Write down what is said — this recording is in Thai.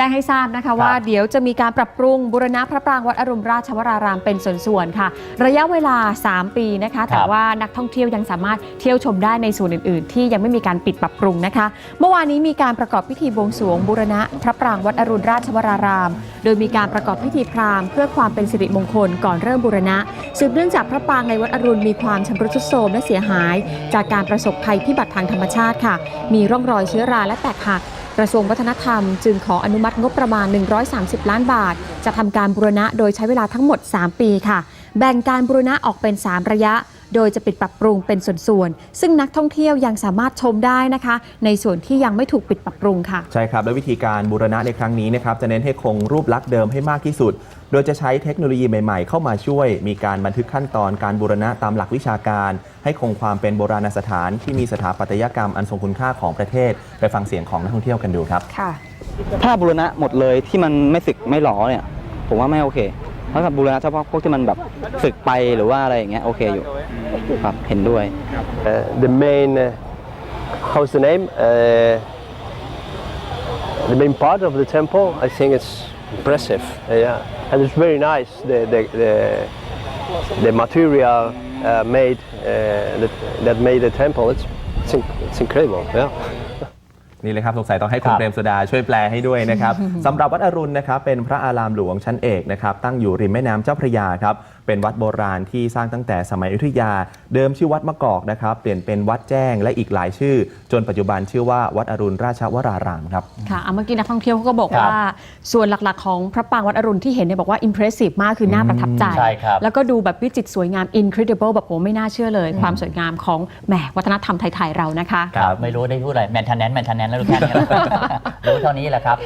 จ้งให้ทราบนะคะว่าเดี๋ยวจะมีการปรับปรุงบูรณะพระปรางวัดอรุณราชวรารามเป็นส่วนๆค่ะ ระยะเวลา 3 ปีนะคะ แต่ว่านักท่องเที่ยวยังสามารถเที่ยวชมได้ในส่วนอื่นๆ ที่ยังไม่มีการปิดปรับปรุงนะคะ เมื่อวานนี้มีการประกอบพิธีบวงสรวงบูรณะพระปรางวัดอรุณราชวราราม โดยมีการประกอบพิธีพราหมณ์เพื่อความเป็นสิริมงคลก่อนเริ่มบูรณะสืบเนื่องจากพระปรางในวัดอรุณมีความชำรุดทรุดโทรมและเสียหาย จากการประสบภัยพิบัติทางธรรมชาติค่ะ มีร่องรอยเชื้อราและแตกหักก ระทรวงวัฒนธรรมจึงขออนุมัติงบประมาณ 130 ล้านบาท จะทำการบูรณะโดยใช้เวลาทั้งหมด 3 ปีค่ะ แบ่งการบูรณะออกเป็น 3 ระยะ โดยจะปิดปรับปรุงเป็นส่วนๆ ซึ่งนักท่องเที่ยวยังสามารถชมได้นะคะ ในส่วนที่ยังไม่ถูกปิดปรับปรุงค่ะ ใช่ครับ และวิธีการบูรณะในครั้งนี้นะครับจะเน้นให้คงรูปลักษณ์เดิมให้มากที่สุด โดยจะใช้เทคโนโลยีใหม่ๆ เข้ามาช่วย มีการบันทึกขั้นตอนการบูรณะตามหลักวิชาการ ให้คงความเป็นโบราณสถาน ที่มีสถาปัตยกรรมอันทรงคุณค่าของประเทศ ไปฟังเสียงของนักท่องเที่ยวกันดูครับ ค่ะ ถ้าบูรณะหมดเลยที่มันไม่สึกไม่หลอเนี่ย ผมว่าไม่โอเค ถ้าบูรณะเฉพาะพวกที่มันแบบสึกไปหรือว่าอะไรอย่างเงี้ยโอเคอยู่ครับเห็นด้วย Uh, the main, uh, how's the name? Uh, the main part of the temple, I think it's impressive. uh, yeah, and it's very nice. The the the, the material uh, made uh, that, that made the temple. It's it's, in, it's incredible. Yeah. นี่เลยครับสงสัยต้องให้คุณครับ เปรมสุดาช่วยแปลให้ด้วยนะครับ สำหรับวัดอรุณนะครับเป็นพระอารามหลวงชั้นเอกนะครับตั้งอยู่ริมแม่น้ำเจ้าพระยาครับ เป็นวัดโบราณที่สร้างตั้งแต่สมัยอยุธยา เดิมชื่อวัดมะกอกนะครับ เปลี่ยนเป็นวัดแจ้งและอีกหลายชื่อ จนปัจจุบันชื่อว่าวัดอรุณราชวรารามครับ ค่ะเอาเมื่อกี้นักท่องเที่ยวเขาก็บอกครับว่า ส่วนหลักๆ ของพระปรางวัดอรุณที่เห็นเนี่ยบอกว่า impressive มากคือน่าประทับใจ ใช่ครับ แล้วก็ดูแบบวิจิตรสวยงาม incredible แบบโหไม่น่าเชื่อเลย ความสวยงามของแหมวัฒนธรรมไทยๆเรานะคะ ครับ ไม่รู้ได้พูดอะไรแมนทันแนนแมนทันแนนแล้วรู้แค่นี้แหละ รู้เท่านี้แหละครับ